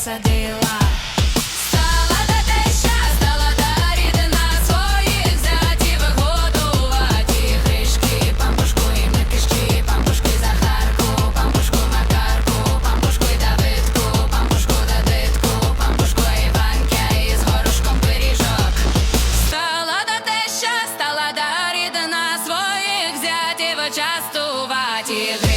посадила. Стала пампушку й давидку, пампушку дадитку, пампушку Іванка із горошком пиріжок. Стала да теща, стала да рідина своїх взяті вичастувати.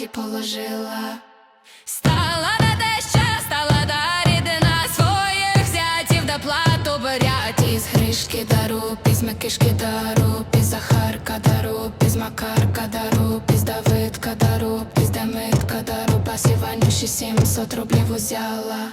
На кроваті положила. Стала на те, що стала да рідина своїх взятів да плату берять Із гришки дару, піз Микишки дару, піз Захарка дару, піз Макарка дару, піз Давидка дару, піз Демитка дару, пас Іванюші сімсот рублів узяла.